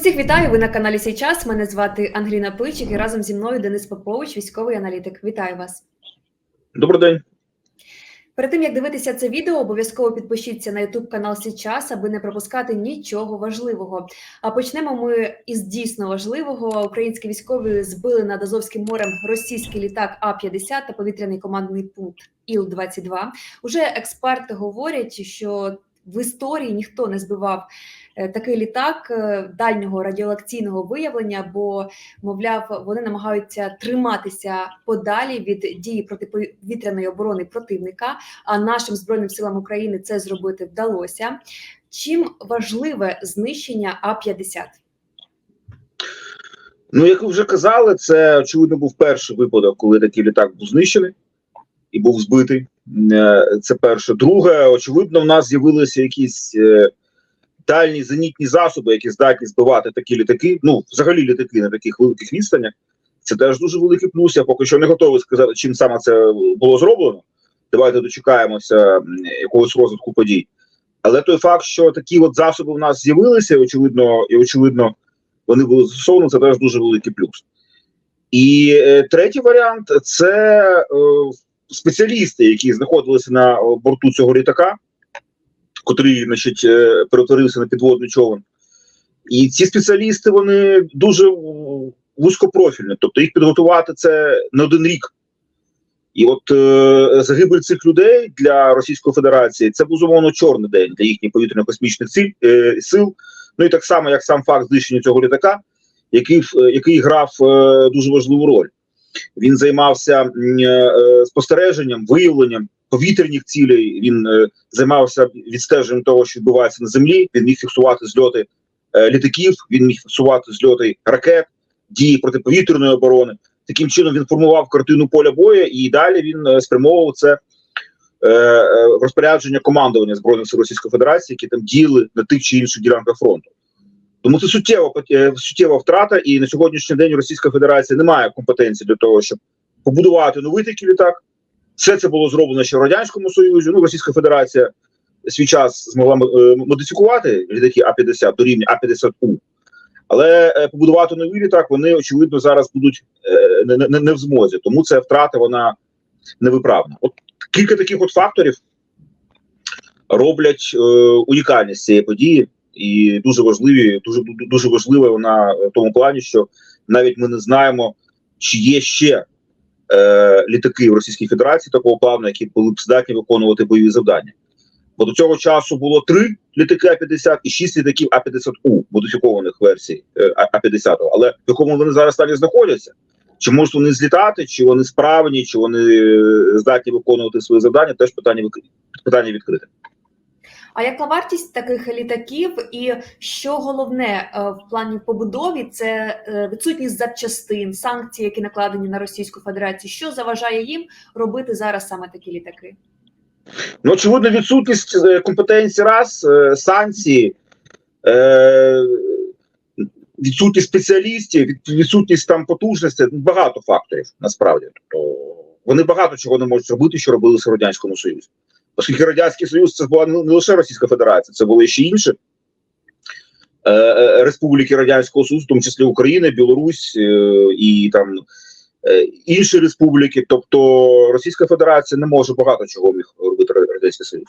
Усіх вітаю. Ви на каналі Сей час. Мене звати Ангеліна Пичик і разом зі мною Денис Попович, військовий аналітик. Вітаю вас. Добрий день. Перед тим як дивитися це відео, обов'язково підпишіться на YouTube канал Сей час, аби не пропускати нічого важливого. А почнемо ми із дійсно важливого. Українські військові збили над Азовським морем російський літак А-50 та повітряний командний пункт Іл-22. Уже експерти говорять, що в історії ніхто не збивав такий літак е, дальнього радіоакційного виявлення, бо мовляв, вони намагаються триматися подалі від дії протиповітряної оборони противника. А нашим збройним силам України це зробити вдалося. Чим важливе знищення А 50 Ну, як ви вже казали, це очевидно був перший випадок, коли такий літак був знищений і був збитий. Е, Це перше. Друге, очевидно, в нас з'явилися якісь е, дальні зенітні засоби, які здатні збивати такі літаки. Ну, взагалі літаки на таких великих відстанях. Це теж дуже великий плюс. Я поки що не готовий сказати, чим саме це було зроблено. Давайте дочекаємося якогось розвитку подій. Але той факт, що такі от засоби в нас з'явилися, очевидно, і очевидно, вони були застосовані, це теж дуже великий плюс. І е, третій варіант це е, спеціалісти, які знаходилися на е, борту цього літака, котрий, значить, е, перетворився на підводний човен. І ці спеціалісти вони дуже е, вузькопрофільні, тобто їх підготувати це не один рік. І от е, загибель цих людей для Російської Федерації це безумовно чорний день для їхніх повітряно-космічних ціль, е, сил. Ну і так само, як сам факт знищення цього літака, який е, який грав е, дуже важливу роль. Він займався м, е, спостереженням, виявленням повітряних цілей. Він е, займався відстеженням того, що відбувається на землі. Він міг фіксувати зльоти е, літаків, він міг фіксувати зльоти ракет, дії протиповітряної оборони. Таким чином він формував картину поля бою, і далі він е, спрямовував це е, е, розпорядження командування збройних сил Російської Федерації, які там діяли на тих чи інших ділянках фронту. Тому це суттєва е, суттєва втрата, і на сьогоднішній день Російська Федерація не має компетенції для того, щоб побудувати новий такий літак. Все це було зроблено ще в радянському союзі. Ну, Російська Федерація свій час змогла е, модифікувати літаки А-50 до рівня А-50У. Але е, побудувати новий літак вони очевидно зараз будуть е, не, не, не в змозі. Тому ця втрата вона невиправна. От кілька таких от факторів роблять е, унікальність цієї події, і дуже важливі, дуже дуже важлива вона в тому плані, що навіть ми не знаємо, чи є ще е, літаки в Російській Федерації такого плану, які були б здатні виконувати бойові завдання. Бо до цього часу було три літаки А-50 і шість літаків А-50У, модифікованих версій е, А- А-50, але в якому вони зараз стані знаходяться. Чи можуть вони злітати, чи вони справні, чи вони е, здатні виконувати свої завдання, теж питання питання відкрите. А яка вартість таких літаків, і що головне е, в плані побудові це е, відсутність запчастин, санкції, які накладені на Російську Федерацію? Що заважає їм робити зараз саме такі літаки? Ну, очевидно, відсутність е, компетенції раз, санкції, відсутність спеціалістів, відсутність там потужності, багато факторів насправді. Тобто вони багато чого не можуть робити, що робили в Радянському Союзі. Оскільки Радянський Союз це була не лише Російська Федерація, це були ще інші е, е, республіки Радянського Союзу, в тому числі Україна, Білорусь е, і там інші республіки. Тобто Російська Федерація не може багато чого міг робити Радянський Союз.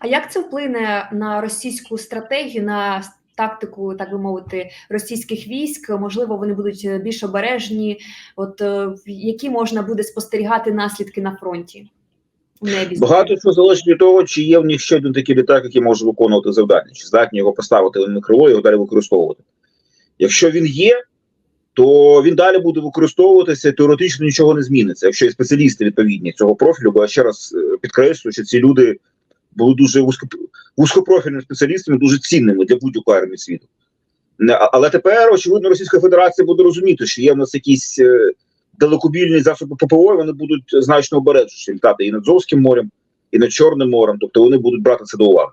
А як це вплине на російську стратегію, на тактику, так би мовити, російських військ? Можливо, вони будуть більш обережні. От які можна буде спостерігати наслідки на фронті? Небі Багато що залежить від того, чи є в них ще один такий літак, який може виконувати завдання, чи здатні його поставити на крило і його далі використовувати. Якщо він є, то він далі буде використовуватися, теоретично нічого не зміниться. Якщо є спеціалісти відповідні цього профілю, бо я ще раз е, підкреслюю, що ці люди були дуже вузько, вузькопрофільними спеціалістами, дуже цінними для будь-якої армії світу. Але тепер, очевидно, Російська Федерація буде розуміти, що є в нас якісь е, далекобільні засоби ППО, вони будуть значно обережніше літати і над Азовським морем, і над Чорним морем. Тобто вони будуть брати це до уваги.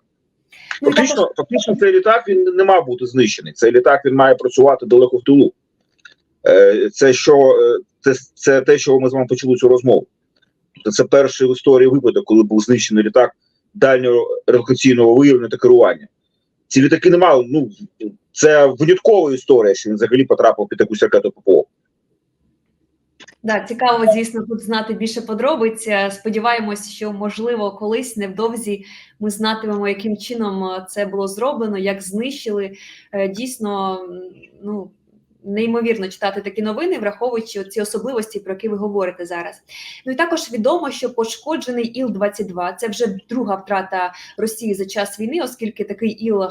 Ну, Фактично, фактично, цей літак він не мав бути знищений. Цей літак він має працювати далеко в тилу. Е, Це що е, це, це те, що ми з вами почали цю розмову. Тобто це перший в історії випадок, коли був знищений літак дальнього релокаційного виявлення та керування. ці літаки не мали. Ну це виняткова історія, що він взагалі потрапив під якусь ракету ППО. Да, цікаво, звісно, тут знати більше подробиць. Е, Сподіваємось, що можливо колись невдовзі ми знатимемо, яким чином е, це було зроблено, як знищили. Е, Дійсно, ну неймовірно читати такі новини, враховуючи ці особливості, про які ви говорите зараз. Ну і також відомо, що пошкоджений іл 22 це вже друга втрата Росії за час війни, оскільки такий іл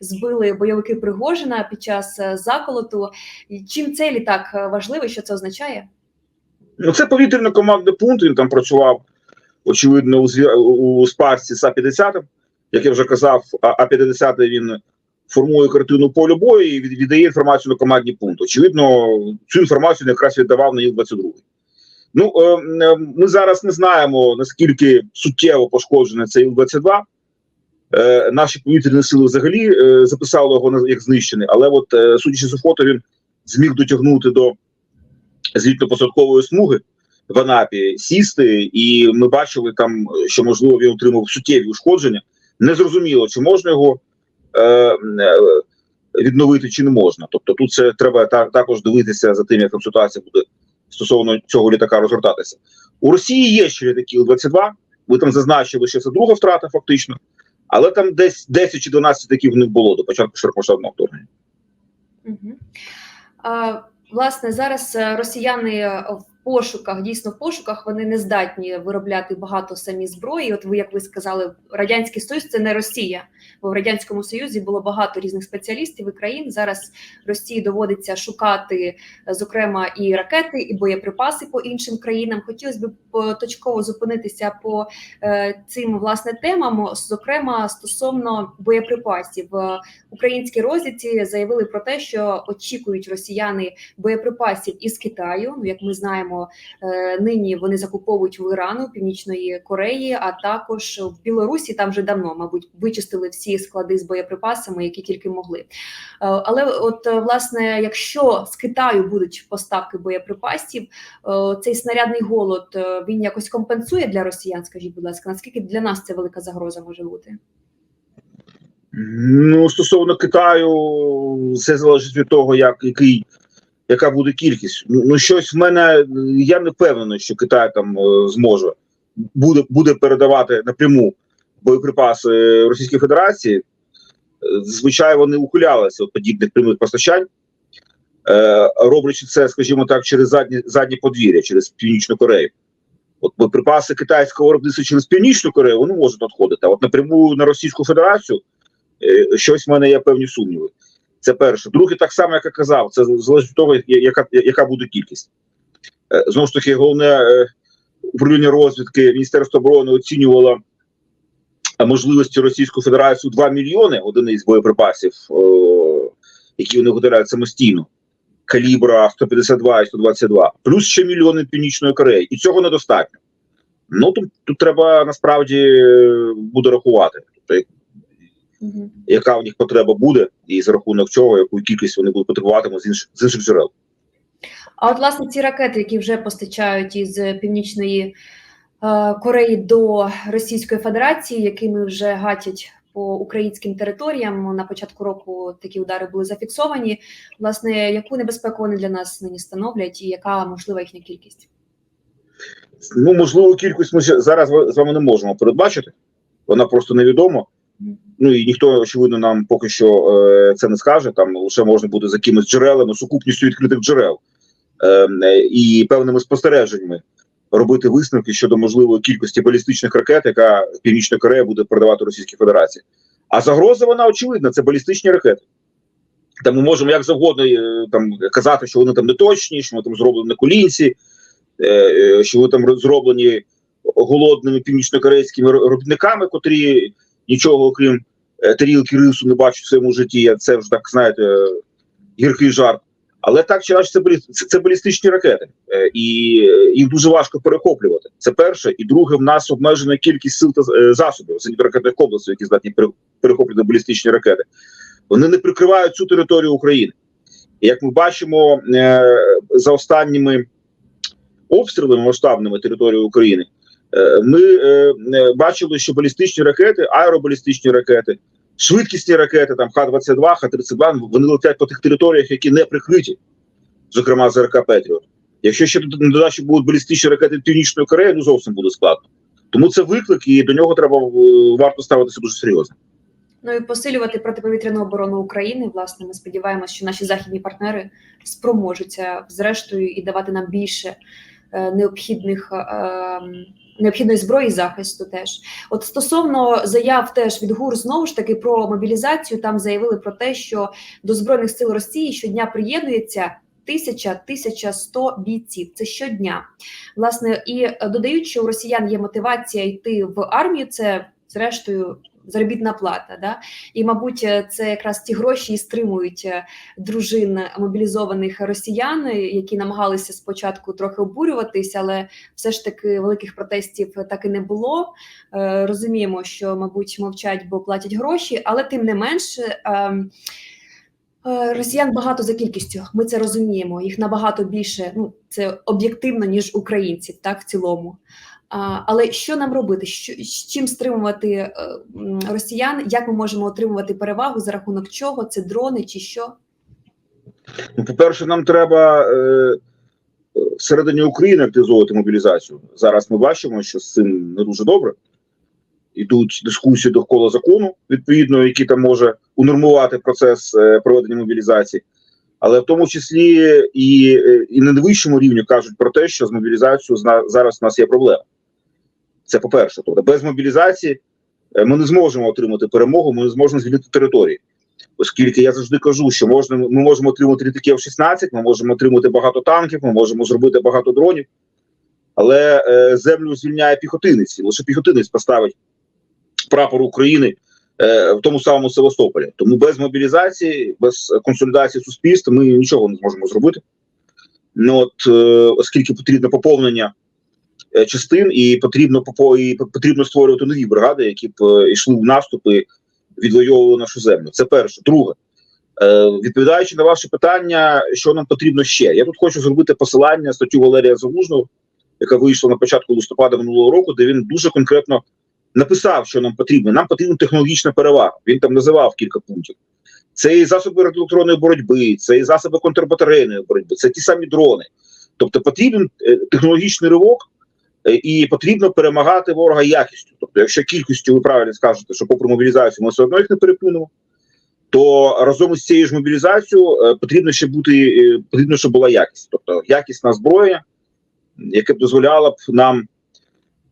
збили бойовики Пригожина під час заколоту. Чим цей літак важливий? Що це означає? Ну, це повітряно командний пункт. Він там працював, очевидно, у, у спарці з А-50. Як я вже казав, А- А-50 він формує картину полю бою і від- віддає інформацію на командні пункти. Очевидно, цю інформацію якраз віддавав на Іл-22. Ну, е, е, ми зараз не знаємо, наскільки суттєво пошкоджений цей Іл-22. Е, наші повітряні сили взагалі записали його як знищений, але от, судячи з фото, він зміг дотягнути до злітно-посадкової смуги в Анапі сісти, і ми бачили там, що можливо він отримав суттєві ушкодження. Незрозуміло, чи можна його е, е, відновити, чи не можна. Тобто, тут це треба та, також дивитися за тим, як там ситуація буде стосовно цього літака розгортатися. У Росії є ще літаки Іл-22. Ви там зазначили, що це друга втрата, фактично, але там десь 10 чи 12 таких в них було до початку широкомасштабного вторгнення. Угу. Власне, зараз е, росіяни е, в пошуках, дійсно в пошуках, вони не здатні виробляти багато самі зброї. От ви, як ви сказали, радянський союз це не Росія, бо в радянському союзі було багато різних спеціалістів і країн. Зараз Росії доводиться шукати, е, зокрема, і ракети, і боєприпаси по іншим країнам. Хотілося б точково зупинитися по е, цим власне темам, зокрема стосовно боєприпасів. Українські розвідці заявили про те, що очікують росіяни боєприпасів із Китаю. Ну, як ми знаємо, е, нині вони закуповують в Ірану, Північної Кореї, а також в Білорусі там вже давно, мабуть, вичистили всі склади з боєприпасами, які тільки могли. Е, Але от е, власне, якщо з Китаю будуть поставки боєприпасів, е, цей снарядний голод він якось компенсує для росіян. Скажіть, будь ласка, наскільки для нас це велика загроза може бути? Ну, стосовно Китаю, все залежить від того, як який, яка буде кількість. Ну, ну, щось в мене я не впевнений, що Китай там зможе буде, буде передавати напряму боєприпаси Російській Федерації. Е, Звичайно, вони ухилялися від подібних прямих постачань, е, роблячи це, скажімо так, через задні, задні подвір'я, через Північну Корею. От боєприпаси китайського виробництва через Північну Корею вони можуть надходити. А от напряму на Російську Федерацію Е, щось в мене є певні сумніви. Це перше. Друге, так само, як я казав, це залежить від того, яка, яка буде кількість. Знову ж таки, головне управління розвідки Міністерства оборони оцінювало можливості Російської Федерації 2 мільйони одиниць боєприпасів, е, які вони виготовляють самостійно, калібра 152 і 122, плюс ще мільйони Північної Кореї. І цього недостатньо. Ну тут, тут треба насправді е, буде рахувати. Тобто, Угу. яка в них потреба буде, і за рахунок чого, яку кількість вони будуть потребуватимуть з інших з інших джерел. А от власне ці ракети, які вже постачають із Північної е, Кореї до Російської Федерації, якими вже гатять по українським територіям на початку року такі удари були зафіксовані. Власне, яку небезпеку вони для нас нині становлять, і яка можлива їхня кількість? Ну можливо, кількість ми зараз з вами не можемо передбачити. Вона просто невідома. Ну і ніхто очевидно нам поки що е, це не скаже. Там лише можна буде за якимись джерелами, сукупністю відкритих джерел е, е, і певними спостереженнями робити висновки щодо можливої кількості балістичних ракет, яка Північна Корея буде продавати Російській Федерації. А загроза вона очевидна, це балістичні ракети. Там ми можемо як завгодно е, там казати, що вони там не точні, що вони там зроблені на колінці, е, е, що вони там зроблені голодними північнокорейськими ро- робітниками, котрі нічого окрім тарілки рису не бачать в своєму житті. Це вже так знаєте, гіркий жарт. Але так чи інакше, це, балі- це, балістичні ракети, е, і е, їх дуже важко перехоплювати. Це перше. І друге, в нас обмежена кількість сил та е, засобів зенітно-ракетних комплексів, які здатні пере- перехоплювати балістичні ракети. Вони не прикривають цю територію України. І як ми бачимо, за останніми обстрілами масштабними території України, ми бачили, що балістичні ракети, аеробалістичні ракети швидкісні ракети, там Х-22, Х-32, вони летять по тих територіях, які не прикриті, зокрема ЗРК Петріот. Якщо ще не додачі будуть балістичні ракети Північної Кореї, ну зовсім буде складно. Тому це виклик, і до нього треба е, варто ставитися дуже серйозно. Ну і посилювати протиповітряну оборону України. Власне, ми сподіваємося, що наші західні партнери спроможуться зрештою і давати нам більше е, необхідних. Необхідної зброї захисту теж от стосовно заяв теж від ГУР знову ж таки про мобілізацію. Там заявили про те, що до збройних сил Росії щодня приєднується тисяча тисяча сто бійців. Це щодня. Власне, і е, додають, що у росіян є мотивація йти в армію. Це зрештою заробітна плата. Да? І, мабуть, е, це якраз ті гроші і стримують е, дружин мобілізованих росіян, які намагалися спочатку трохи обурюватись, але все ж таки великих протестів так і не було. Е, Розуміємо, що, мабуть, мовчать, бо платять гроші, але тим не менше. е, е, Росіян багато за кількістю, ми це розуміємо. Їх набагато більше. Ну це об'єктивно ніж українців, так в цілому. Але що нам робити? Що з чим стримувати е, росіян? Як ми можемо отримувати перевагу за рахунок чого? Це дрони чи що? Ну, по-перше, нам треба е, всередині України активізовувати мобілізацію. Зараз ми бачимо, що з цим не дуже добре. Ідуть дискусії довкола закону, відповідно, який там може унормувати процес е, проведення мобілізації. Але в тому числі і, і на найвищому рівні кажуть про те, що з мобілізацією зараз у нас є проблема. Це по-перше, тобто без мобілізації е, ми не зможемо отримати перемогу, ми не зможемо звільнити території оскільки я завжди кажу, що можна ми можемо отримати літаки F-16, ми можемо отримати багато танків, ми можемо зробити багато дронів, але е, землю звільняє піхотинець, і лише піхотинець поставить прапор України е, в тому самому Севастополі. Тому без мобілізації, без консолідації суспільства ми нічого не зможемо зробити. Ну от е, оскільки потрібне поповнення частин, і потрібно і потрібно створювати нові бригади, які б е, йшли в наступи відвоювали нашу землю. Це перше. Друге, е, відповідаючи на ваше питання, що нам потрібно ще, я тут хочу зробити посилання статтю Валерія Залужного, яка вийшла на початку листопада минулого року, де він дуже конкретно написав, що нам потрібно. Нам потрібна технологічна перевага. Він там називав кілька пунктів. Це і засоби радіоелектронної боротьби, це і засоби контрбатарейної боротьби, це ті самі дрони. Тобто потрібен е, технологічний ривок, е, і потрібно перемагати ворога якістю. Тобто, якщо кількістю ви правильно скажете, що попри мобілізацію ми все одно їх не переплюнемо, то разом із цією ж мобілізацією е, потрібно ще бути е, потрібно, щоб була якість, тобто якісна зброя, яка б дозволяла б нам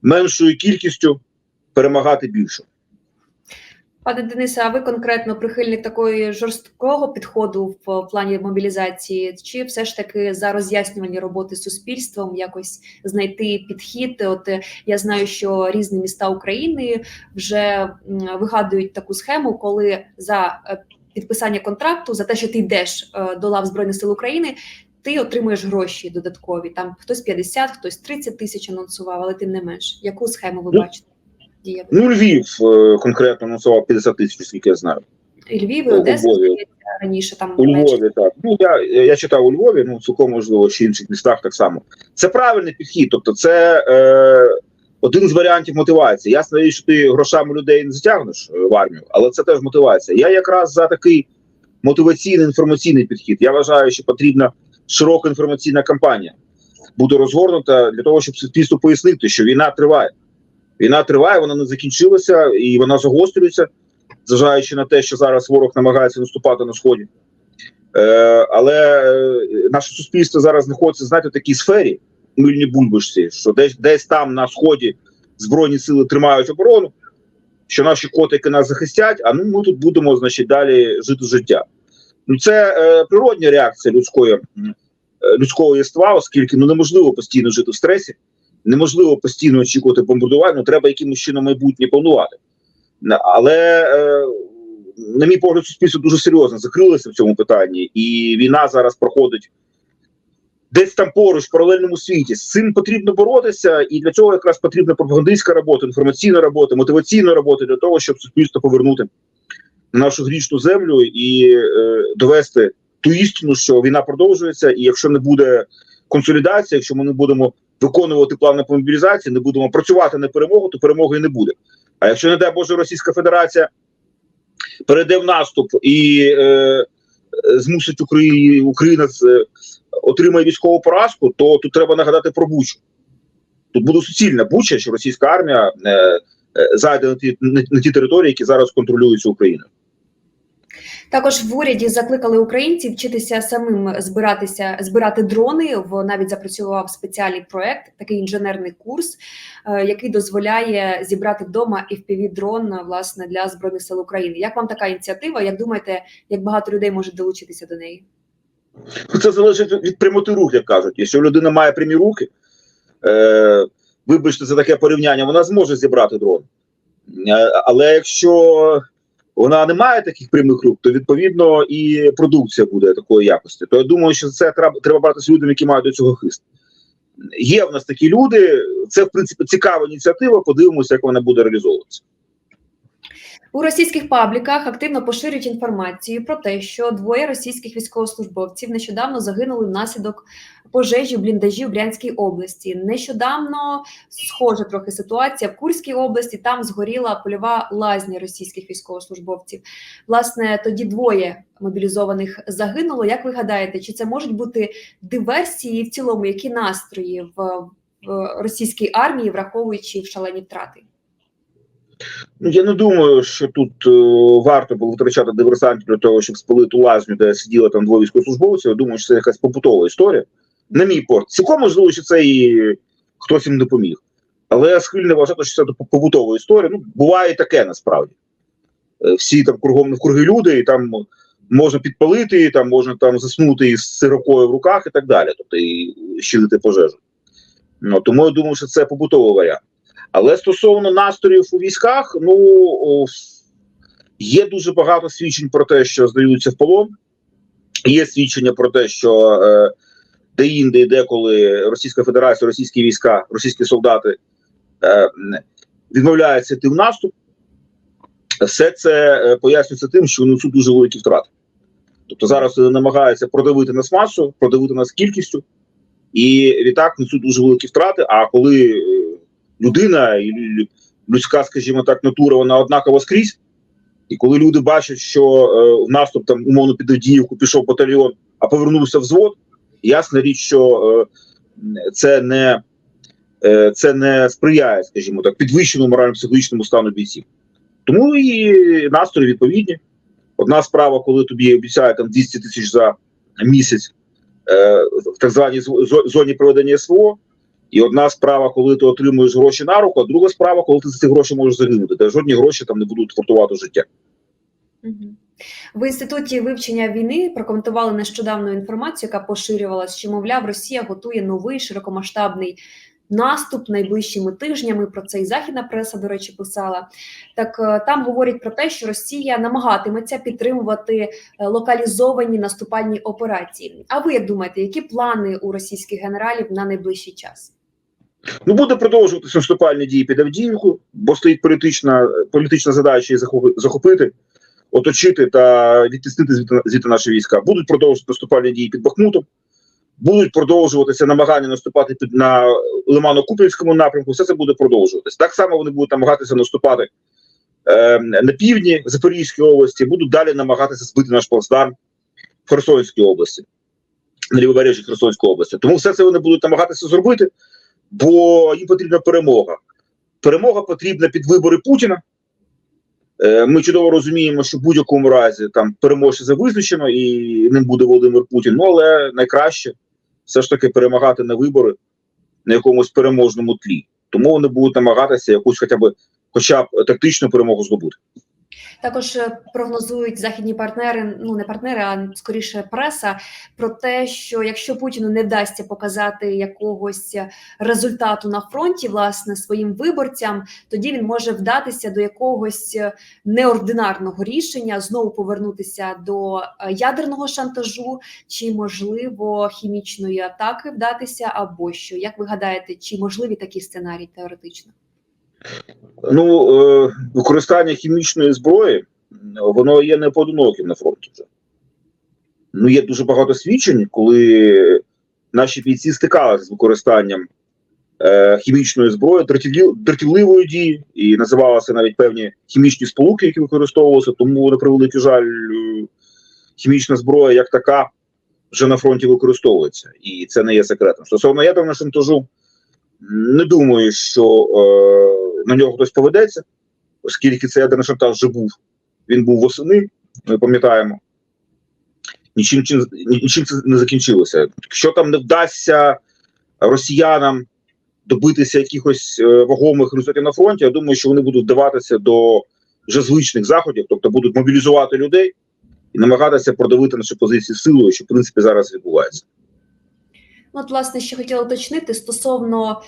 меншою кількістю перемагати більше. Пане Денисе, а ви конкретно прихильник такої жорсткого підходу в плані мобілізації, чи все ж таки за роз'яснювання роботи з суспільством якось знайти підхід? От е, я знаю, що різні міста України вже вигадують таку схему, коли за е, підписання контракту за те, що ти йдеш е, до лав збройних сил України. Ти отримуєш гроші додаткові. Там хтось 50, хтось 30 тисяч анонсував, але тим не менш. Яку схему ви Ну, бачите? Дієву? Ну, Львів е, конкретно анонсував 50 тисяч, скільки я знаю. І Львів, і Одеса раніше там У. Львові, так. Ну я, я читав у Львові, ну цілком можливо, чи інших містах так само. Це правильний підхід. Тобто, це е, один з варіантів мотивації. Ясно, що ти грошами людей не затягнеш е, в армію, але це теж мотивація. Я якраз за такий мотиваційний інформаційний підхід. Я вважаю, що потрібна широка інформаційна кампанія буде розгорнута для того, щоб суспільству пояснити, що війна триває. Війна триває, вона не закінчилася і вона загострюється, зважаючи на те, що зараз ворог намагається наступати на сході. Е, але е, наше суспільство зараз знаходиться знаєте, в такій сфері мильні бульбашці, що десь десь там на сході збройні сили тримають оборону, що наші котики нас захистять, а ну ми тут будемо значить, далі жити життя. Ну це е, природня реакція людської е, людського єства, оскільки ну неможливо постійно жити в стресі, неможливо постійно очікувати бомбардування, ну, треба якимось чином майбутнє планувати. Але е, на мій погляд, суспільство дуже серйозно закрилося в цьому питанні, і війна зараз проходить десь там поруч, в паралельному світі. З цим потрібно боротися, і для цього якраз потрібна пропагандистська робота, інформаційна робота, мотиваційна робота для того, щоб суспільство повернути на нашу грішну землю і е, довести ту істину, що війна продовжується, і якщо не буде консолідації, якщо ми не будемо виконувати плани по мобілізації, не будемо працювати на перемогу, то перемоги не буде. А якщо не дай Боже Російська Федерація перейде в наступ і е, е, змусить Украї... Україна з- отримає військову поразку, то тут треба нагадати про Бучу. Тут буде суцільна Буча, що російська армія е, е, зайде на ті, на, на ті території, які зараз контролюються Україною. Також в уряді закликали українців вчитися самим збиратися, збирати дрони. В навіть запрацював спеціальний проект, такий інженерний курс, е, який дозволяє зібрати вдома fpv дрон власне для збройних сил України. Як вам така ініціатива? Як думаєте, як багато людей може долучитися до неї? Це залежить від прямоти рук, як кажуть. Якщо людина має прямі руки, е, вибачте за таке порівняння, вона зможе зібрати дрон. Е, але якщо вона не має таких прямих рук, то відповідно і продукція буде такої якості. То я думаю, що це треба треба брати з людьми, які мають до цього хист. Є в нас такі люди. Це в принципі цікава ініціатива. Подивимося, як вона буде реалізовуватися. У російських пабліках активно поширюють інформацію про те, що двоє російських військовослужбовців нещодавно загинули внаслідок пожежі в бліндажі в Брянській області. Нещодавно схожа трохи ситуація в Курській області. Там згоріла польова лазня російських військовослужбовців. Власне, тоді двоє мобілізованих загинуло. Як ви гадаєте, чи це можуть бути диверсії в цілому, які настрої в, російській армії, враховуючи в шалені втрати? Ну, я не думаю, що тут е, варто було витрачати диверсантів для того, щоб спалити лазню, де сиділо там двоє військовослужбовців. Я думаю, що це якась побутова історія. На мій порт. Цілком можливо, що це і хтось їм допоміг. Але я схильний вважати, що це побутова історія. Ну, буває таке насправді. Е, Всі там кругом навкруги люди, і там можна підпалити, і там можна там заснути із сирокою в руках і так далі. Тобто і щілити пожежу. Ну, тому я думаю, що це побутовий варіант. Але стосовно настроїв у військах, ну є дуже багато свідчень про те, що здаються в полон. Є свідчення про те, що е, де-інде, і деколи Російська Федерація, російські війська, російські солдати е, відмовляються йти в наступ. Все це е, пояснюється тим, що несуть дуже великі втрати. Тобто зараз вони намагаються продавити нас масу, продавити нас кількістю, і відтак несуть дуже великі втрати. А коли людина і людська, скажімо так, натура, вона однакова скрізь. І коли люди бачать, що е, в наступ там умовно під Авдіївку пішов батальйон, а повернувся взвод, ясна річ, що е, це не е, це не сприяє, скажімо так, підвищеному морально-психологічному стану бійців. Тому і настрої відповідні. Одна справа, коли тобі обіцяють там 200 тисяч за місяць е, в так званій зо- зо- зоні проведення СВО, і одна справа, коли ти отримуєш гроші на руку, а друга справа, коли ти за ці гроші можеш загинути, де жодні гроші там не будуть вартувати життя. В інституті вивчення війни прокоментували нещодавно інформацію, яка поширювалась, що мовляв, Росія готує новий широкомасштабний наступ найближчими тижнями. Про це і західна преса, до речі, писала. Так е, там говорять про те, що Росія намагатиметься підтримувати е, локалізовані наступальні операції. А ви думаєте, які плани у російських генералів на найближчий час? Ну буде продовжуватися наступальні дії під Авдіївку, бо стоїть політична політична задача її захопити, оточити та відтіснити звідти наші війська. Будуть продовжувати наступальні дії під Бахмутом, будуть продовжуватися намагання наступати під на Лимано-Купівському напрямку. Все це буде продовжуватися. Так само вони будуть намагатися наступати е, на півдні Запорізької області, будуть далі намагатися збити наш плацдарм в Херсонській області, на лівобережжі Херсонської області. Тому все це вони будуть намагатися зробити бо їм потрібна перемога. Перемога потрібна під вибори Путіна. Е, Ми чудово розуміємо, що в будь-якому разі там переможця визначено і ним буде Володимир Путін. Ну але найкраще все ж таки перемагати на вибори на якомусь переможному тлі. Тому вони будуть намагатися якусь хоча б хоча б тактичну перемогу здобути. Також е, прогнозують західні партнери, ну не партнери, а скоріше преса, про те, що якщо Путіну не вдасться показати якогось результату на фронті, власне, своїм виборцям, тоді він може вдатися до якогось неординарного рішення, знову повернутися до е, ядерного шантажу, чи можливо хімічної атаки вдатися, або що. Як ви гадаєте, чи можливі такі сценарії теоретично? Ну, е, використання хімічної зброї воно є не поодиноким на фронті вже. Ну, є дуже багато свідчень, коли наші бійці стикалися з використанням е, хімічної зброї, дратівливої дії, і називалися навіть певні хімічні сполуки, які використовувалися. Тому на превеликий жаль, е, хімічна зброя як така вже на фронті використовується, і це не є секретом. Стосовно ядерного шантажу, не думаю, що е, на нього хтось поведеться, оскільки цей ядерний шантаж вже був. Він був восени, ми пам'ятаємо. Нічим, чим- нічим це не закінчилося. Якщо там не вдасться росіянам добитися якихось е, вагомих результатів на фронті, я думаю, що вони будуть вдаватися до вже звичних заходів, тобто будуть мобілізувати людей і намагатися продавити наші позиції силою, що в принципі зараз відбувається. От, власне, ще хотіла уточнити стосовно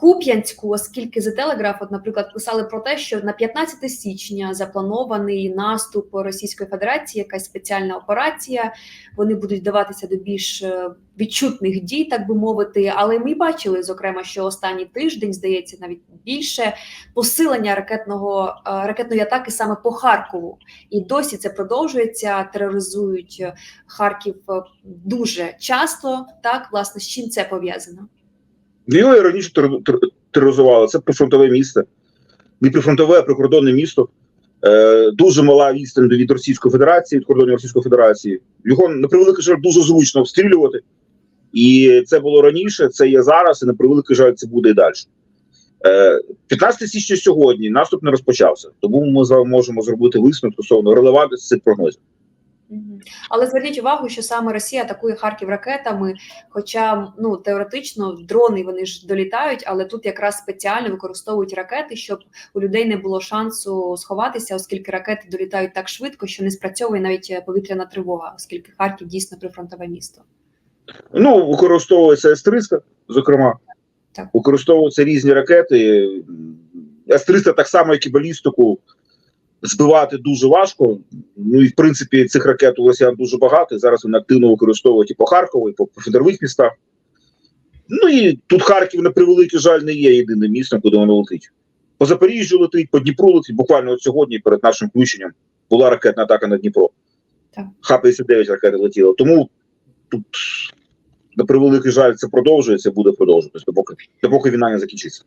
Куп'янську, оскільки The Telegraph, от, наприклад, писали про те, що на 15 січня запланований наступ Російської Федерації, якась спеціальна операція. Вони будуть вдаватися до більш е, відчутних дій, так би мовити. Але ми бачили, зокрема, що останній тиждень, здається, навіть більше посилення ракетного е, ракетної атаки саме по Харкову. І досі це продовжується. Тероризують е, Харків е, дуже часто. Так, власне, з чим це пов'язано? Його раніше тер- тер- тероризували. Це прифронтове місто. Не прифронтове, а прикордонне місто. Е, дуже мала відстань від Російської Федерації, від кордонів Російської Федерації. Його на превеликий жаль дуже зручно обстрілювати. І це було раніше, це є зараз, і на превеликий жаль, це буде і далі. Е, 15 січня сьогодні наступ не розпочався, тому ми можемо зробити висновок стосовно релевантності цих прогнозів. Але зверніть увагу, що саме Росія атакує Харків ракетами. Хоча ну теоретично дрони вони ж долітають, але тут якраз спеціально використовують ракети, щоб у людей не було шансу сховатися, оскільки ракети долітають так швидко, що не спрацьовує навіть е, повітряна тривога, оскільки Харків дійсно прифронтове місто. Ну, використовується С-300, зокрема. Так. Використовуються різні ракети. С-300 так само, як і балістику, збивати дуже важко. Ну і в принципі цих ракет у росіян дуже багато. і Зараз вони активно використовують і по Харкову, і по прифронтових містах. Ну і тут Харків, на превеликий жаль, не є єдиним містом, куди воно летить. По Запоріжжю летить, по Дніпру летить. Буквально от сьогодні, перед нашим включенням, була ракетна атака на Дніпро. Так. Х-59 ракети летіло. Тому тут, на превеликий жаль, це продовжується, буде продовжуватися, допоки, допоки війна не закінчиться.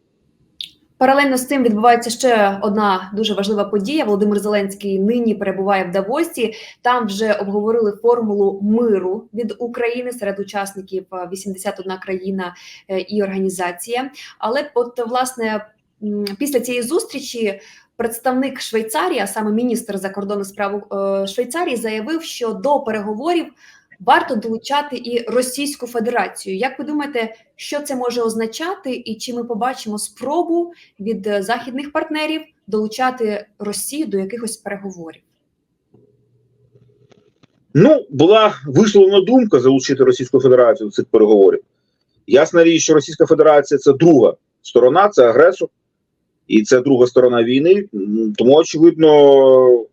Паралельно з цим відбувається ще одна дуже важлива подія. Володимир Зеленський нині перебуває в Давосі. Там вже обговорили формулу миру від України серед учасників е, 81 країна е, і організація. Але от власне після цієї зустрічі. Представник Швейцарії, а саме міністр закордонних справ е, Швейцарії, заявив, що до переговорів варто долучати і Російську Федерацію. Як ви думаєте, що це може означати, і чи ми побачимо спробу від е, західних партнерів долучати Росію до якихось переговорів? Ну, була висловлена думка залучити Російську Федерацію до цих переговорів. Ясна річ, що Російська Федерація це друга сторона, це агресор, і це друга сторона війни. Тому, очевидно,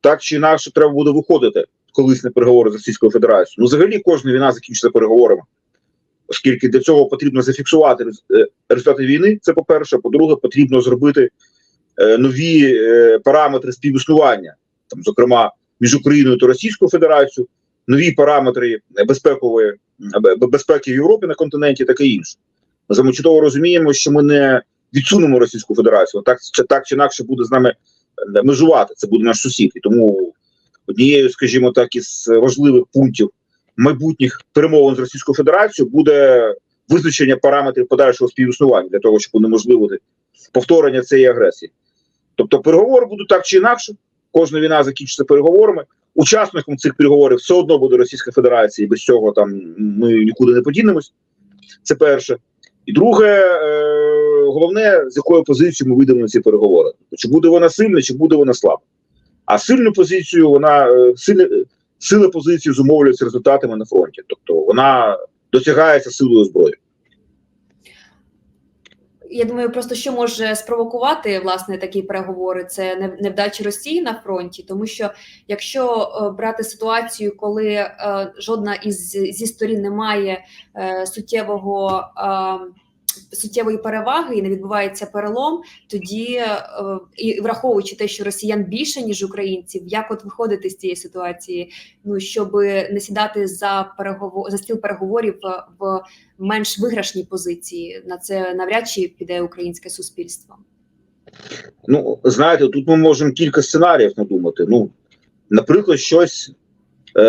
так чи інакше треба буде виходити колись на переговори з Російською Федерацією. Ну, взагалі, кожна війна закінчиться переговорами, оскільки для цього потрібно зафіксувати е, результати війни. Це по-перше. По-друге, потрібно зробити е, нові е, параметри співіснування, там, зокрема між Україною та Російською Федерацією, нові параметри безпекової безпеки в Європі на континенті, таке інше. Ми чудово розуміємо, що ми не відсунемо Російську Федерацію, так чи так чи інакше буде з нами межувати. Це буде наш сусід. І тому однією, скажімо так, із важливих пунктів майбутніх перемовин з Російською Федерацією буде визначення параметрів подальшого співіснування для того, щоб унеможливити повторення цієї агресії. Тобто переговори будуть так чи інакше. Кожна війна закінчиться переговорами. Учасником цих переговорів все одно буде Російська Федерація, і без цього там ми нікуди не подінемось. Це перше. І друге, е, головне, з якою позицією ми вийдемо на ці переговори. Чи буде вона сильна, чи буде вона слаба. А сильну позицію, вона е, сильна, сила позиції зумовлюється результатами на фронті. Тобто вона досягається силою зброї. Я думаю, просто що може спровокувати власне такі переговори, це невдачі Росії на фронті, тому що якщо е, брати ситуацію, коли е, жодна із зі сторін не має суттєвого е, суттєвої переваги і не відбувається перелом, тоді е, і враховуючи те, що росіян більше ніж українців, як от виходити з цієї ситуації, ну щоб не сідати за переговор за стіл переговорів е, в менш виграшній позиції, на це навряд чи піде українське суспільство. Ну, знаєте, тут ми можемо кілька сценаріїв надумати. Ну, наприклад, щось, е,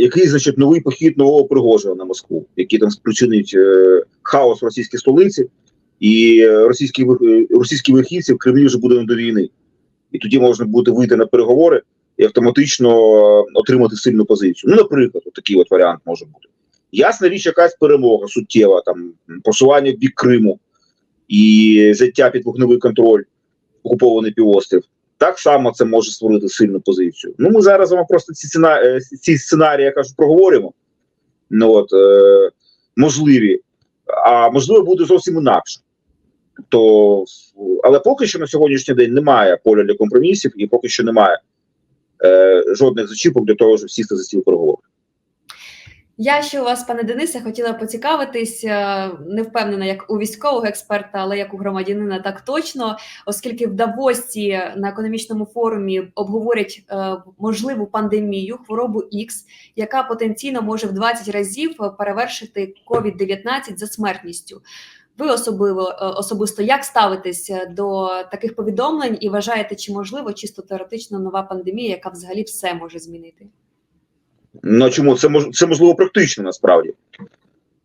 який, значить, новий похід нового Пригожина на Москву, який там спричинить е, хаос в російській столиці, і російські, російські вихідці в Кремлі вже буде не до війни. І тоді можна буде вийти на переговори і автоматично е, отримати сильну позицію. Ну, наприклад, такий от варіант може бути. Ясна річ, якась перемога суттєва, там просування в бік Криму і взяття під вогневий контроль окупований півострів. Так само це може створити сильну позицію. Ну, ми зараз вам просто ці ціна, е, ці сценарії, я кажу, проговоримо. Ну, от, е, можливі, а можливо, буде зовсім інакше. То, але поки що на сьогоднішній день немає поля для компромісів, і поки що немає е, жодних зачіпок для того, щоб сісти за стіл переговорів. Я ще у вас, пане Денисе, хотіла поцікавитись, е, не впевнена, як у військового експерта, але як у громадянина, так точно, оскільки в Давосі на економічному форумі обговорять е, можливу пандемію, хворобу X, яка потенційно може в 20 разів перевершити COVID-19 за смертністю. Ви особливо е, особисто як ставитесь до таких повідомлень і вважаєте, чи можливо чисто теоретично нова пандемія, яка взагалі все може змінити? Ну чому це мож це можливо практично насправді?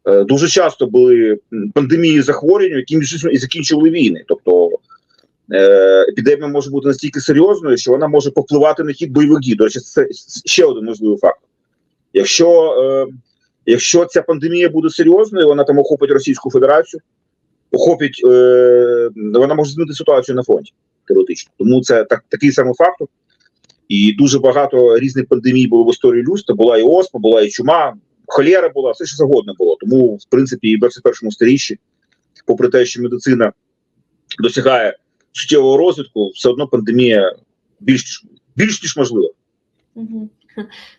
Е, дуже часто були пандемії захворювань, які між і закінчували війни. Тобто е, епідемія може бути настільки серйозною, що вона може повпливати на хід бойових дій. До речі, це ще один можливий фактор. Якщо, е, якщо ця пандемія буде серйозною, вона там охопить Російську Федерацію, охопить, вона може змінити ситуацію на фронті теоретично. Тому це так, такий самий фактор. І дуже багато різних пандемій було в історії людства. Була і оспа, була і чума, холера була, все що завгодно було. Тому, в принципі, і в 21 сторіччі, попри те, що медицина досягає суттєвого розвитку, все одно пандемія більш більш ніж можлива.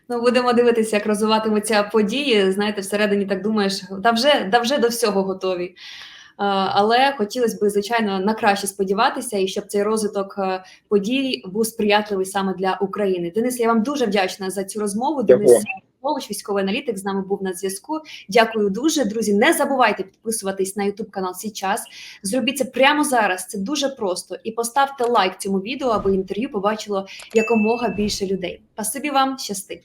Ну, будемо дивитися, як розвиватимуться події. Знаєте, всередині так думаєш, та вже, та вже до всього готові. А, Але хотілося б, звичайно, на краще сподіватися, і щоб цей розвиток е, подій був сприятливий саме для України. Денис, я вам дуже вдячна за цю розмову. Дякую. Денис Павлович, військовий аналітик, з нами був на зв'язку. Дякую дуже, друзі. Не забувайте підписуватись на YouTube канал «Сій час». Зробіть це прямо зараз. Це дуже просто. І поставте лайк цьому відео, аби інтерв'ю побачило якомога більше людей. Спасибі вам, щасти.